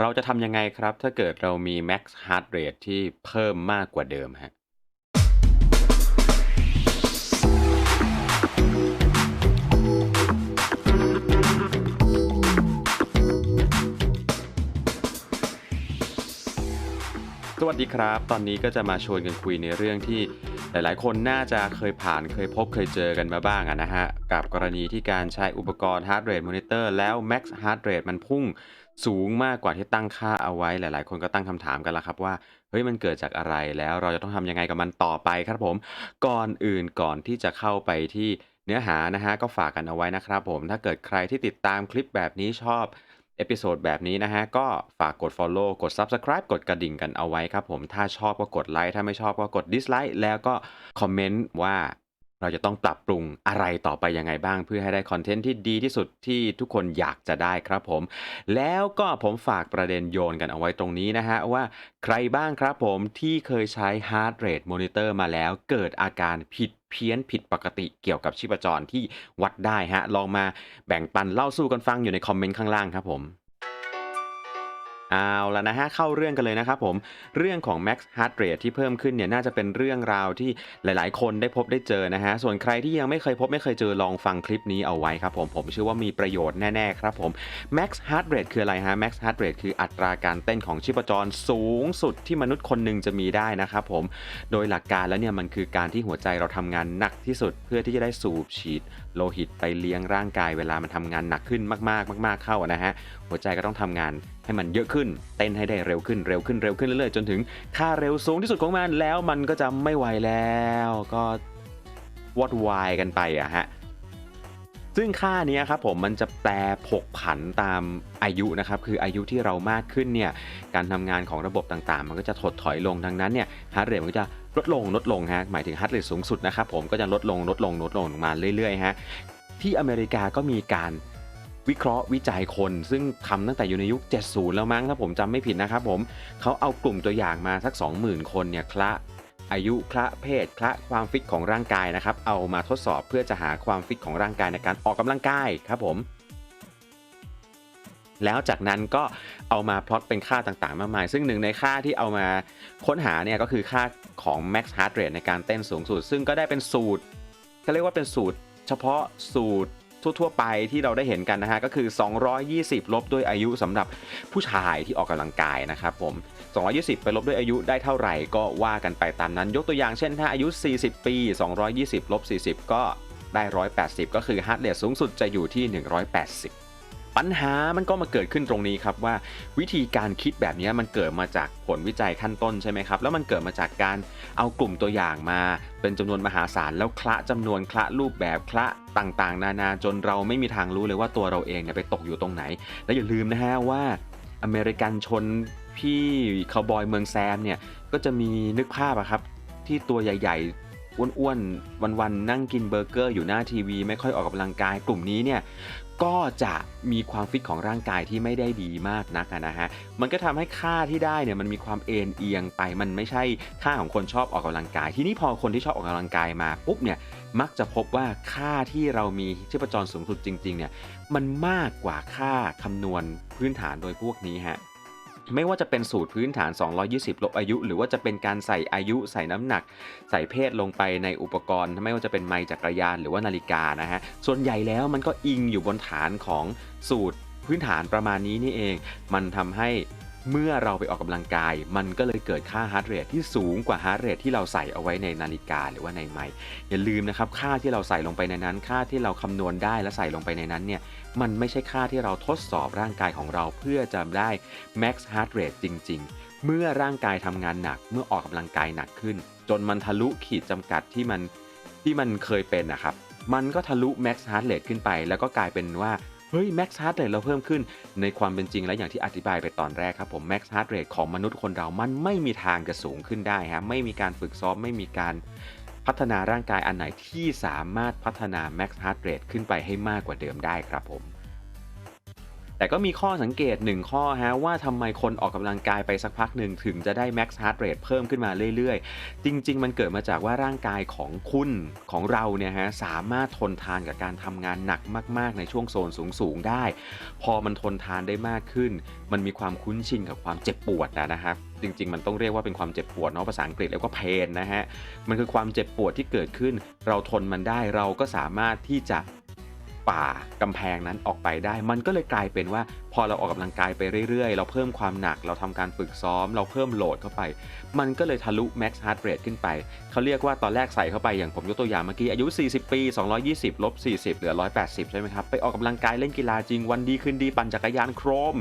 เราจะทำยังไงครับ ถ้าเกิดเรามี Max Heart Rate ที่เพิ่มมากกว่าเดิมครับสวัสดีครับ ตอนนี้ก็จะมาชวนกันคุยในเรื่องที่หลายๆ คนน่าจะเคยผ่านเคยพบเคยเจอกันมาบ้างอะนะฮะ กับกรณีที่การใช้อุปกรณ์ Heart Rate Monitor แล้ว Max Heart Rate มันพุ่ง สูงมากกว่าที่ตั้งค่าเอาไว้ หลาย ๆ คนก็ตั้งคำถามกันแล้วครับว่า เฮ้ย มันเกิดจากอะไร แล้วเราจะต้องทำยังไงกับมันต่อไปครับผม ก่อนอื่นก่อนที่จะเข้าไปที่เนื้อหานะฮะ ก็ฝากกันเอาไว้นะครับผม ถ้าเกิดใครที่ติดตามคลิปแบบนี้ชอบเอพิโซดแบบนี้นะฮะ ก็ฝากกด Follow กด Subscribe กดกระดิ่งกันเอาไว้ครับผม ถ้าชอบก็กดไลค์ ถ้าไม่ชอบก็กด Dislike แล้วก็คอมเมนต์ว่า เราจะต้องปรับปรุงอะไรต่อไปยังไงบ้าง เพื่อให้ได้คอนเทนต์ที่ดีที่สุดที่ทุกคนอยากจะได้ครับผม แล้วก็ผมฝากประเด็นโยนกันเอาไว้ตรงนี้นะฮะ ว่าใครบ้างครับผมที่เคยใช้ Heart Rate Monitor มาแล้วเกิดอาการผิดเพี้ยนผิดปกติเกี่ยวกับชีพจรที่วัดได้ฮะ ลองมาแบ่งปันเล่าสู่กันฟังอยู่ในคอมเมนต์ข้างล่างครับผม เอาละนะฮะเข้าเรื่องกันเลยนะครับผมเรื่องของ Max Heart Rate ที่เพิ่มขึ้นเนี่ยน่าจะเป็นเรื่องราวที่หลาย ๆ คนได้พบได้เจอนะฮะส่วนใครที่ยังไม่เคยพบไม่เคยเจอลองฟังคลิปนี้เอาไว้ครับผมผมเชื่อว่ามีประโยชน์แน่ ๆ ครับผม Max Heart Rate คืออะไรฮะ Max Heart Rate คืออัตราการเต้นของชีพจรสูงสุดที่มนุษย์คนหนึ่งจะมีได้นะครับผมโดยหลักการแล้วเนี่ยมันคือการที่หัวใจเราทำงานหนักที่สุดเพื่อที่จะได้สูบฉีด โลหิตไปเลี้ยงร่างกายเวลามันทำงานหนักขึ้นมากๆ มาก ๆเข้านะฮะหัวใจก็ต้องทำงานให้มันเยอะขึ้น เต้นให้ได้เร็วขึ้นเร็วขึ้นเร็วขึ้นเรื่อยๆจนถึงค่าเร็วสูงที่สุดของมันแล้วมันก็จะไม่ไหวแล้วก็วอดวายกันไปอะฮะซึ่งค่านี้ครับผมมันจะแปรผกผันตามอายุนะครับคืออายุที่เรามากขึ้นเนี่ยการทำงานของระบบต่างๆ มันก็จะถดถอยลงดังนั้นเนี่ยฮาร์ดเรทมันก็จะ ลดลงลดลงฮะหมายถึงฮาร์ดเรทสูงสุดนะครับผมก็จะลดลงลดลงลดลงมาเรื่อยๆฮะที่อเมริกาก็มีการวิเคราะห์วิจัยคน ซึ่งทำตั้งแต่อยู่ในยุค 70 แล้วมั้งถ้าผมจำไม่ผิดนะครับผมเขาเอากลุ่มตัวอย่างมาสัก 20,000 คนเนี่ยคละอายุคละเพศคละความฟิตของร่างกายนะครับ เอามาทดสอบเพื่อจะหาความฟิตของร่างกายในการออกกำลังกายครับผม แล้วจากนั้นก็เอามาพลอตเป็นค่าต่างๆ มากมาย ซึ่งหนึ่งในค่าที่เอามาค้นหาเนี่ยก็คือค่าของ max heart rate ในการเต้นสูงสุด ซึ่งก็ได้เป็นสูตรเขาเรียกว่าเป็นสูตร เฉพาะสูตรทั่วๆไปที่เราได้เห็นกันนะฮะก็คือ 220 ลบด้วยอายุสำหรับผู้ชายที่ออกกำลังกายนะครับผม 220 ไปลบด้วยอายุได้เท่าไหร่ก็ว่ากันไปตามนั้น ยกตัวอย่างเช่น ถ้าอายุ 40 ปี 220 ลบ 40 ก็ได้ 180 ก็คือ heart rate สูงสุดจะอยู่ที่ 180 ปัญหามันก็มาเกิดขึ้นตรงนี้ครับว่าวิธีการคิดแบบนี้มันเกิดมาจากผลวิจัยขั้นต้นใช่ไหมครับ แล้วมันเกิดมาจากการเอากลุ่มตัวอย่างมา เป็นจำนวนมหาศาลแล้วคละจำนวนคละรูปแบบคละต่างๆ นานาจนเราไม่มีทางรู้เลยว่าตัวเราเองเนี่ยไปตกอยู่ตรงไหน แล้วอย่าลืมนะฮะว่าอเมริกันชนพี่คาวบอยเมืองแซมเนี่ยก็จะมีนึกภาพอะครับที่ตัวใหญ่ ๆ อ้วนๆ วันๆ นั่งกินเบอร์เกอร์อยู่หน้าทีวี ไม่ค่อยออกกำลังกายกลุ่มนี้เนี่ยก็จะมีความฟิตของร่างกายที่ไม่ได้ดีมากนักอะนะฮะ มันก็ทำให้ค่าที่ได้เนี่ยมันมีความเอ็นเอียงไป มันไม่ใช่ค่าของคนชอบออกกำลังกาย ที่นี้พอคนที่ชอบออกกำลังกายมาปุ๊บเนี่ยมักจะพบว่าค่าที่เรามีชีพจรสูงสุดจริงๆเนี่ยมันมากกว่าค่าคำนวณพื้นฐานโดยพวกนี้ฮะ ไม่ว่าจะเป็นสูตรพื้นฐาน 220 ลบอายุ หรือว่าจะเป็นการใส่อายุใส่น้ำหนัก ใส่เพศลงไปในอุปกรณ์ ไม่ว่าจะเป็นไมค์จักรยานหรือว่านาฬิกานะฮะ ส่วนใหญ่แล้วมันก็อิงอยู่บนฐานของสูตรพื้นฐานประมาณนี้นี่เอง มันทำให้เมื่อเราไปออกกำลังกาย มันก็เลยเกิดค่าฮาร์ดเรทที่สูงกว่าฮาร์ดเรทที่เราใส่เอาไว้ในนาฬิกาหรือว่าในไมค์อย่าลืมนะครับ ค่าที่เราใส่ลงไปในนั้น ค่าที่เราคำนวณได้และใส่ลงไปในนั้นเนี่ย มันไม่ใช่ค่าที่เราทดสอบร่างกายของเราเพื่อจะได้ max heart rate จริง ๆ เมื่อร่างกายทำงานหนัก เมื่อออกกำลังกายหนักขึ้น จนมันทะลุขีดจำกัดที่มันที่มันเคยเป็นนะครับ มันก็ทะลุ max heart rate ขึ้นไป แล้วก็กลายเป็นว่าเฮ้ย max heart rate เราเพิ่มขึ้นในความเป็นจริงและอย่างที่อธิบายไปตอนแรกครับผม max heart rate ของมนุษย์คนเรา มันไม่มีทางจะสูงขึ้นได้ฮะ ไม่มีการฝึกซ้อม ไม่มีการ พัฒนาร่างกายอันไหนที่สามารถพัฒนา max heart rate ขึ้นไปให้มากกว่าเดิมได้ครับผม แต่ก็มีข้อสังเกต 1 ข้อฮะว่าทำไมคนออกกำลังกายไปสักพักหนึ่งถึงจะได้ max heart rate เพิ่มขึ้นมาเรื่อยๆ จริง ๆ มันเกิดมาจากว่าร่างกายของคุณของเราเนี่ยฮะสามารถทนทานกับการทำงานหนักมาก ๆ ในช่วงโซนสูง ๆ ได้ พอมันทนทานได้มากขึ้น มันมีความคุ้นชินกับความเจ็บปวดนะนะครับจริง ๆ มันต้องเรียกว่าเป็นความเจ็บปวดเนาะภาษาอังกฤษเรียกว่าเพนนะฮะมันคือความเจ็บปวดที่เกิดขึ้น เราทนมันได้เราก็สามารถที่จะ ฝ่ากำแพงนั้นออกไปได้ มันก็เลยกลายเป็นว่าพอเราออกกำลังกายไปเรื่อยๆ เราเพิ่มความหนัก เราทำการฝึกซ้อม เราเพิ่มโหลดเข้าไป มันก็เลยทะลุ max heart rate ขึ้นไป เขาเรียกว่าตอนแรกใส่เข้าไปอย่างผมยกตัวอย่างเมื่อกี้อายุ 40 ปี 220 ลบ 40 เหลือ 180 ใช่ไหมครับ ไปออกกำลังกายเล่นกีฬาจริง วันดีคืนดีปั่นจักรยานโครม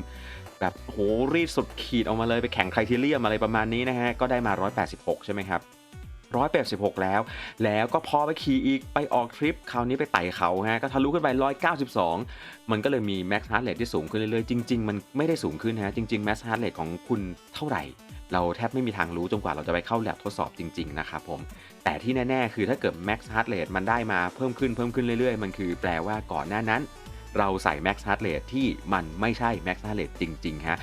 แบบโหรีดสุดขีดออกมาเลยไปแข่งไครทีเรียมอะไรประมาณนี้นะฮะ ก็ได้มา 186 ใช่ไหมครับ 186 แล้ว แล้วก็พอไปขี่อีกไปออกทริป คราวนี้ไปไต่เขาฮะก็ทะลุขึ้นไป 192 มันก็เลยมี max heart rate ที่สูงขึ้นเรื่อยๆ จริง ๆ มันไม่ได้สูงขึ้นฮะ จริง ๆ max heart rate ของคุณเท่าไหร่ เราแทบไม่มีทางรู้จนกว่าเราจะไปเข้าแลบทดสอบจริง ๆ นะครับผม แต่ที่แน่ ๆ คือถ้าเกิด max heart rate มันได้มาเพิ่มขึ้นเพิ่มขึ้นเรื่อยๆ มันคือแปลว่าก่อนหน้านั้น เราใส่ max heart rate ที่มันไม่ใช่ max heart rate จริงๆฮะ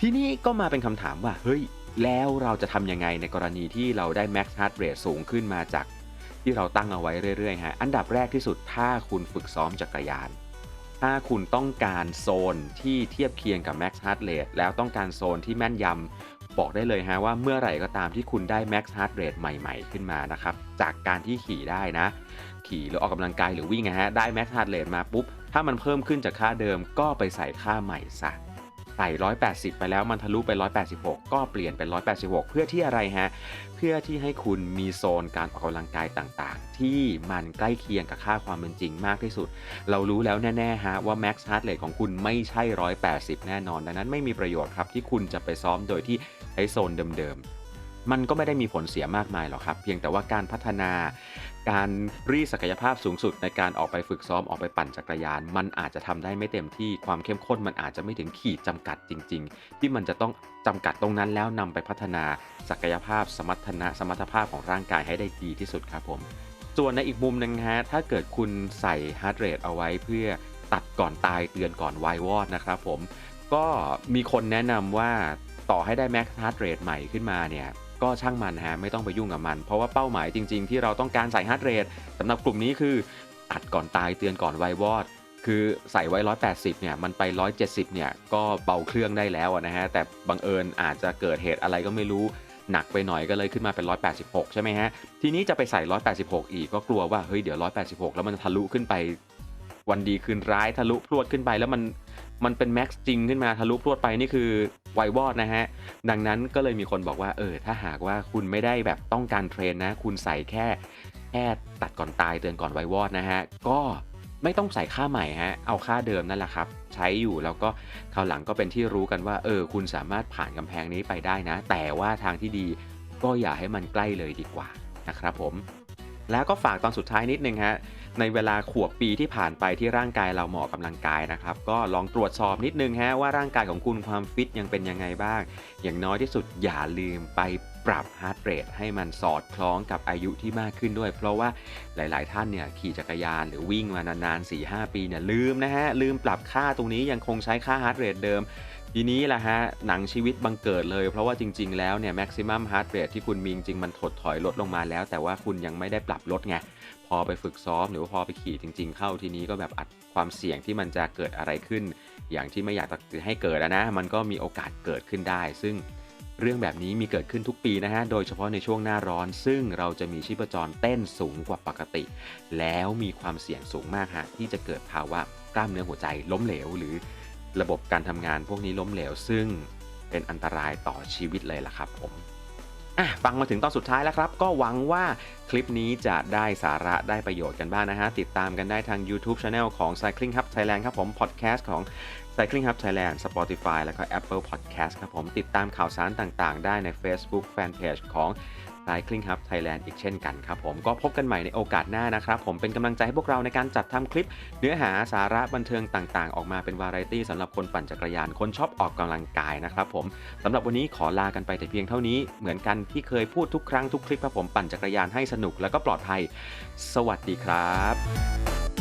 ทีนี้ก็มาเป็นคำถามว่าเฮ้ย แล้วเราจะทำยังไงในกรณีที่เราได้ max heart rate สูงขึ้นมาจากที่เราตั้งเอาไว้เรื่อยๆฮะอันดับแรกที่สุดถ้าคุณฝึกซ้อมจักรยาน ถ้าคุณต้องการโซนที่เทียบเคียงกับ max heart rate แล้วต้องการโซนที่แม่นยำบอกได้เลยฮะว่าเมื่อไหร่ก็ตามที่คุณได้ max heart rate ใหม่ๆ ขึ้นมานะครับจากการที่ขี่ได้นะ ขี่หรือออกกำลังกายหรือวิ่งนะฮะได้ max heart rate มาปุ๊บถ้ามันเพิ่มขึ้นจากค่าเดิมก็ไปใส่ค่าใหม่ซะ ใส่180 ไปแล้วมันทะลุไป 186 ก็เปลี่ยนเป็น 186 เพื่อที่อะไรฮะ เพื่อที่ให้คุณมีโซนการออกกำลังกายต่างๆ ที่มันใกล้เคียงกับค่าความเป็นจริงมากที่สุด เรารู้แล้วแน่ๆฮะว่า max heart rate ของคุณไม่ใช่ 180 แน่นอน ดังนั้นไม่มีประโยชน์ครับที่คุณจะไปซ้อมโดยที่ใช้โซนเดิมๆ มันก็ไม่ได้มีผลเสียมากมายหรอกครับ เพียงแต่ว่าการพัฒนาการรีศักยภาพสูงสุดในการออกไปฝึกซ้อมออกไปปั่นจักรยาน มันอาจจะทำได้ไม่เต็มที่ความเข้มข้นมันอาจจะไม่ถึงขีดจำกัดจริง ๆ ที่มันจะต้องจำกัดตรงนั้นแล้วนำไปพัฒนาศักยภาพสมรรถนะสมรรถภาพของร่างกายให้ได้ดีที่สุดครับผม ส่วนในอีกมุมหนึงฮะถ้าเกิดคุณใส่ฮาร์ดเรทเอาไว้เพื่อตัดก่อนตายเตือนก่อนวายวอดนะครับผมก็มีคนแนะนำว่าต่อให้ได้ max heart rate ใหม่ขึ้นมาเนี่ย ก็ช่างมันฮะไม่ต้องไปยุ่งกับมัน เพราะว่าเป้าหมายจริง ๆ ที่เราต้องการใส่ heart rate สำหรับกลุ่มนี้คือตัดก่อนตายเตือนก่อนไววอดคือใส่ไว้ 180 เนี่ย มันไป 170 เนี่ย ก็เบาเครื่องได้แล้วนะฮะ แต่บังเอิญอาจจะเกิดเหตุอะไรก็ไม่รู้ หนักไปหน่อยก็เลยขึ้นมาเป็น 186 ใช่ไหมฮะ ทีนี้จะไปใส่ 186 อีกก็กลัวว่า เฮ้ย เดี๋ยว 186 แล้วมันทะลุขึ้นไป วันดีคืนร้ายทะลุพรวดขึ้นไปแล้วมัน มันเป็นแม็กซ์จริงขึ้นมาทะลุพรวดไปนี่คือไววอดนะฮะ ดังนั้นก็เลยมีคนบอกว่าเออถ้าหากว่าคุณไม่ได้แบบต้องการเทรนนะ คุณใส่แค่แค่ตัดก่อนตายเตือนก่อนไววอดนะฮะ ก็ไม่ต้องใส่ค่าใหม่ฮะ เอาค่าเดิมนั่นแหละครับ ใช้อยู่แล้วก็คราวหลังก็เป็นที่รู้กันว่า เออ คุณสามารถผ่านกำแพงนี้ไปได้นะ แต่ว่าทางที่ดีก็อย่าให้มันใกล้เลยดีกว่านะครับผม แล้วก็ฝากตอนสุดท้ายนิดนึงฮะ ในเวลาขวบปีที่ผ่านไปที่ร่างกายเราเหมาะกำลังกายนะครับ ก็ลองตรวจสอบนิดนึงฮะว่าร่างกายของคุณความฟิตยังเป็นยังไงบ้าง อย่างน้อยที่สุดอย่าลืมไปปรับฮาร์ดเรทให้มันสอดคล้องกับอายุที่มากขึ้นด้วย เพราะว่าหลาย ๆ ท่านเนี่ยขี่จักรยานหรือวิ่งมานานๆ4-5 ปีเนี่ยลืมนะฮะ ลืมปรับค่าตรงนี้ยังคงใช้ค่าฮาร์ดเรทเดิม ทีนี้แหละฮะ หนังชีวิตบังเกิดเลย เพราะว่าจริง ๆ แล้วเนี่ย maximum heart rate ที่คุณมีจริงมันถดถอยลดลงมาแล้ว แต่ว่าคุณยังไม่ได้ปรับลดไง พอไปฝึกซ้อม หรือว่าพอไปขี่จริง ๆ เข้าทีนี้ก็แบบอัดความเสี่ยงที่มันจะเกิดอะไรขึ้น อย่างที่ไม่อยากจะให้เกิดนะ มันก็มีโอกาสเกิดขึ้นได้ ซึ่งเรื่องแบบนี้มีเกิดขึ้นทุกปีนะฮะ โดยเฉพาะในช่วงหน้าร้อน ซึ่งเราจะมีชีพจรเต้นสูงกว่าปกติ แล้วมีความเสี่ยงสูงมากฮะที่จะเกิดภาวะกล้ามเนื้อหัวใจล้มเหลว หรือระบบการทำงานพวกนี้ล้มเหลว ซึ่งเป็นอันตรายต่อชีวิตเลยล่ะครับผม อะฟังมาถึงตอนสุดท้ายแล้วครับ ก็หวังว่าคลิปนี้จะได้สาระได้ประโยชน์กันบ้างนะฮะ ติดตามกันได้ทาง YouTube Channel ของ Cycling Hub Thailand ครับผมพอดแคสต์ของ Cycling Hub Thailand Spotify แล้วก็ Apple Podcast ครับผมติดตามข่าวสารต่างๆ ได้ใน Facebook Fanpage ของ Cycling Hub Thailand อีกเช่นกันครับผมก็พบกันใหม่ในโอกาสหน้านะครับผมเป็นกำลังใจให้พวกเราในการจัดทำคลิป เนื้อหาสาระบันเทิงต่างๆ ออกมาเป็นวาไรตี้สำหรับคนปั่นจักรยานคนชอบออกกำลังกายนะครับผมสำหรับวันนี้ขอลากันไปแต่เพียงเท่านี้เหมือนกันที่เคยพูดทุกครั้งทุกคลิปครับผมปั่นจักรยานให้สนุกแล้วก็ปลอดภัย สวัสดีครับ